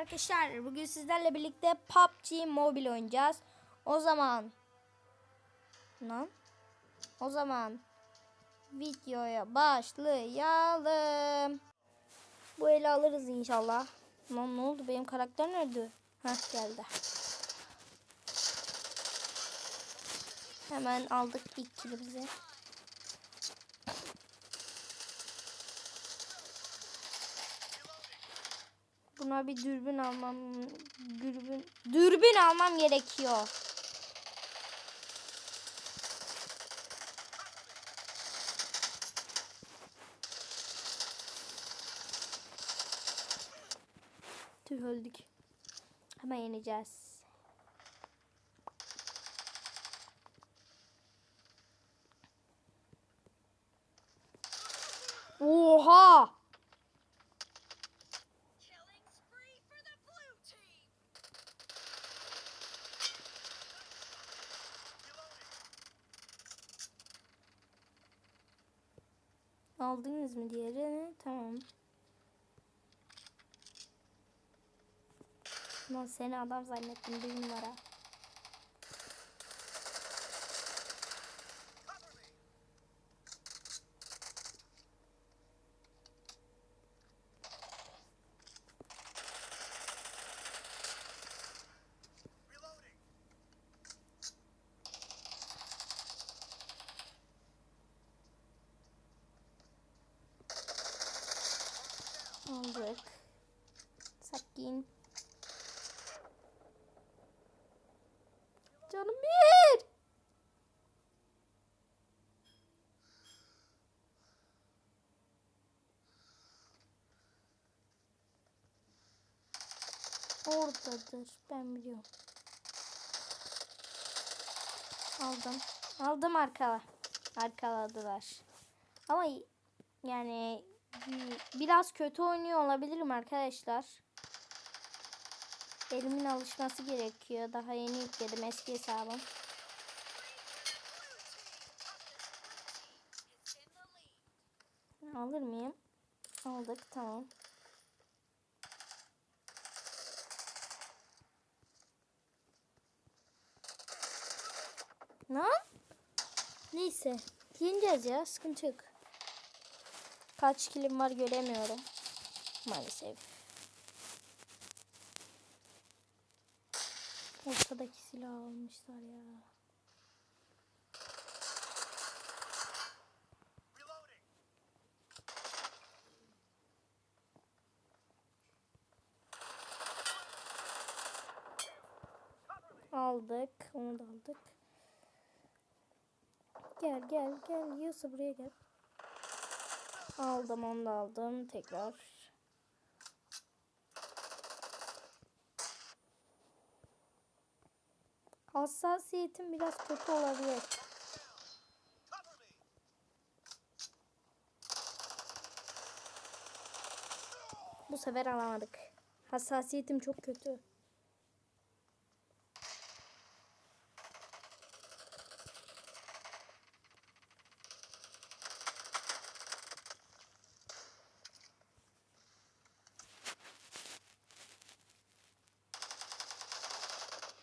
arkadaşlar. Bugün sizlerle birlikte PUBG Mobile oynayacağız. O zaman Lan O zaman videoya başlayalım. Bu eli alırız inşallah. Lan ne oldu? Benim karakter nerede? Heh geldi. Hemen aldık ilk kilimizi. Buna bir dürbün almam dürbün dürbün almam gerekiyor. Tüh öldük. Hemen yeneceğiz. Aldınız mı diğerini? Tamam. Lan seni adam zannettim bir numara. Reloading. Aldık. Sakin. Canım bir. Oradadır. Ben biliyorum. Aldım. Aldım arkala. Arkaladılar. Ama yani bi- biraz kötü oynuyor olabilirim arkadaşlar. Elimin alışması gerekiyor. Daha yeni yükledim eski hesabım. Alır mıyım? Aldık tamam. Ne? Neyse. Yeneceğiz ya. Sıkıntı yok. Kaç kilim var göremiyorum. Maalesef. Ortadaki silahı almışlar ya. Aldık. Onu da aldık. Gel gel gel. Yusuf buraya gel. Aldım onu da aldım. Tekrar. Hassasiyetim biraz kötü olabilir. Bu sefer alamadık. Hassasiyetim çok kötü.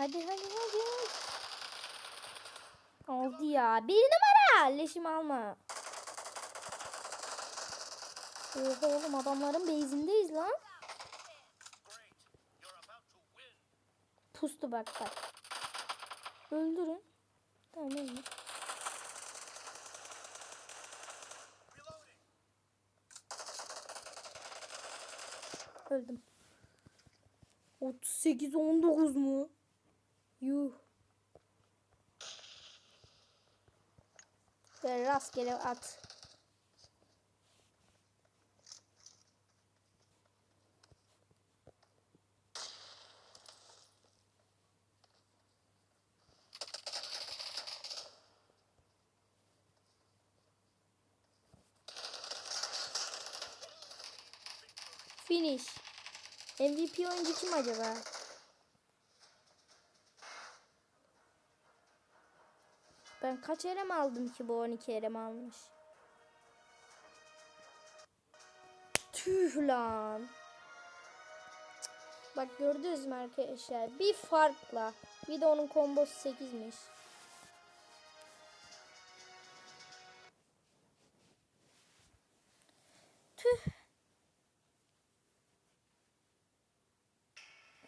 Hadi hadi hadi. Oldu ya. Bir numara. Leşimi alma. Oha oğlum adamların base'indeyiz lan. Pustu bak bak. Öldürün. Tamam öldür. Öldüm. 38 19 mu? Yuh. Böyle rastgele at. Finish. MVP oyuncu kim acaba? Ben kaç elem aldım ki bu 12 elem almış? Tüh lan. Bak gördünüz mü arkadaşlar? Bir farkla. Bir de onun kombosu 8'miş. Tüh.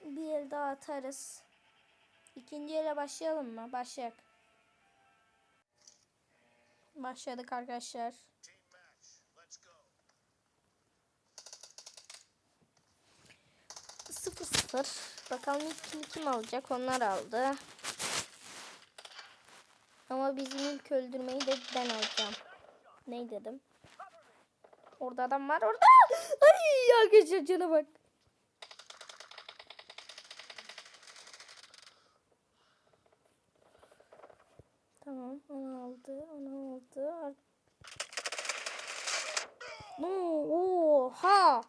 Bir el daha atarız. İkinci ele başlayalım mı? Başlayak. Başladık arkadaşlar. Go. 0-0. Bakalım ilk kim alacak? Onlar aldı. Ama bizim ilk öldürmeyi de ben alacağım. Ne dedim? Orada adam var orada. Ay arkadaşlar cana bak. Tamam onu aldı onu aldı. Oha.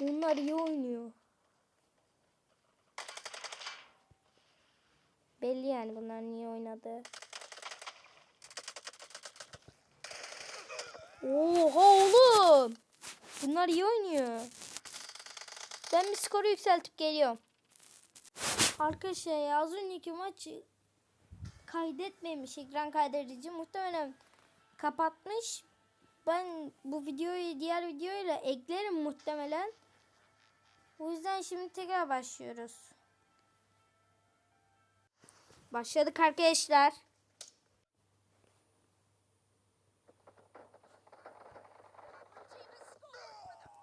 Bunlar iyi oynuyor. Belli yani bunlar niye oynadı. Oha oğlum. Bunlar iyi oynuyor. Ben bir skoru yükseltip geliyorum. Arkadaşlar ya az önceki maçı kaydetmemiş ekran kaydedici muhtemelen kapatmış. Ben bu videoyu diğer videoyla eklerim muhtemelen. O yüzden şimdi tekrar başlıyoruz. Başladık arkadaşlar.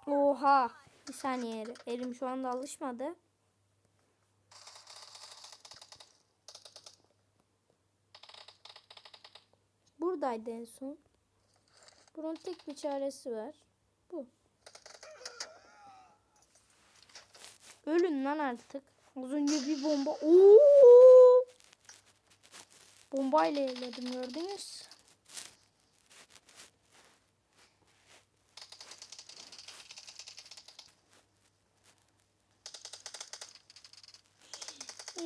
Oha. Bir saniye. Elim şu anda alışmadı. Buradaydı en son. Bunun tek bir çaresi var. Bu. Ölün lan artık. Az önce bir bomba. Oo! Bombayla eledim gördünüz.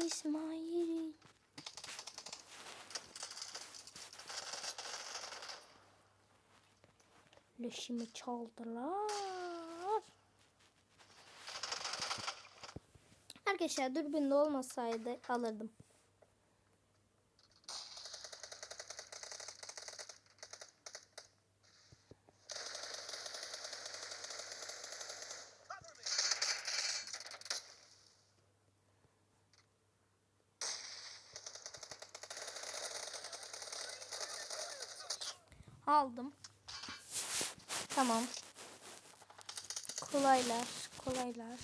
İsmail. Leşimi çaldılar. Arkadaşlar dürbünde olmasaydı alırdım. Aldım. Tamam. Kolaylar, kolaylar.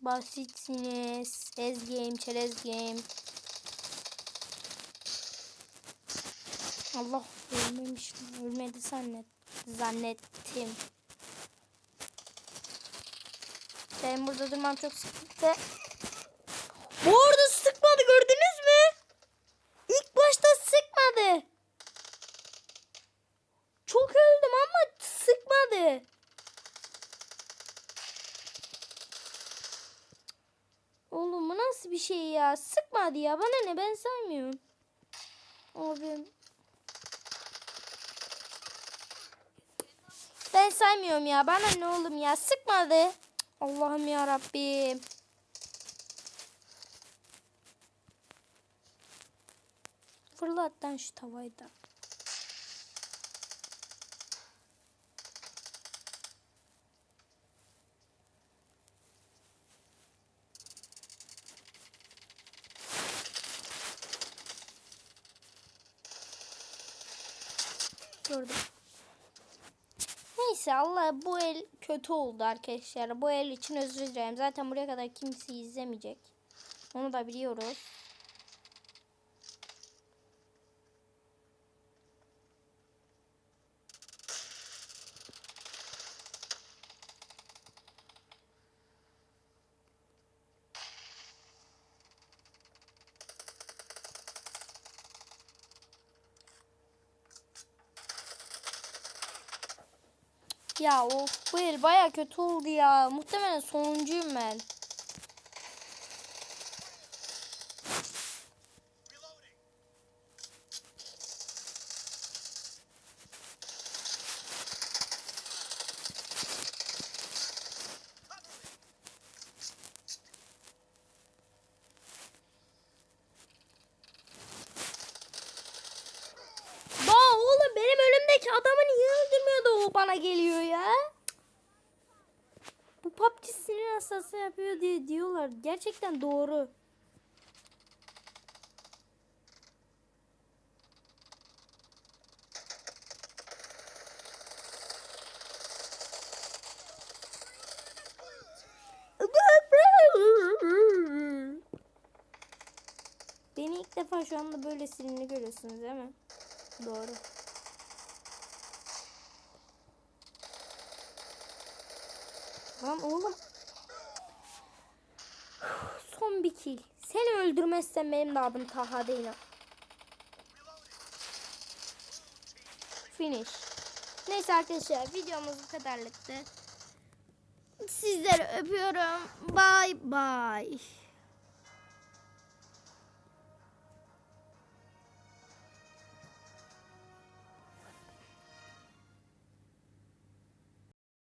Basitsiniz. Ez game, çerez game. Allah ölmemiş mi? Ölmedi zannet, zannettim. Ben burada durmam çok sıkıntı. Bu arada sıkmadı gördünüz mü? İlk başta sıkmadı. Çok öldüm ama Oğlum bu nasıl bir şey ya? Sıkmadı ya. Bana ne ben saymıyorum. Abi. Ben saymıyorum ya. Bana ne oğlum ya? Sıkmadı. Cık, Allah'ım ya Rabbim. Fırlat lan şu tavayı da. Gördüm. Neyse Allah bu el kötü oldu arkadaşlar. Bu el için özür dilerim. Zaten buraya kadar kimse izlemeyecek. Onu da biliyoruz. Ya of bu el baya kötü oldu ya. Muhtemelen sonuncuyum ben. Geliyor ya. Bu PUBG sinir hastası yapıyor diye diyorlar. Gerçekten doğru. Beni ilk defa şu anda böyle sinirli görüyorsunuz değil mi? Doğru. Lan oğlum. Son bir kill. Seni öldürmezsem benim de adım Taha değil. Finish. Neyse arkadaşlar videomuz bu kadarlıktı. Sizleri öpüyorum. Bye bye.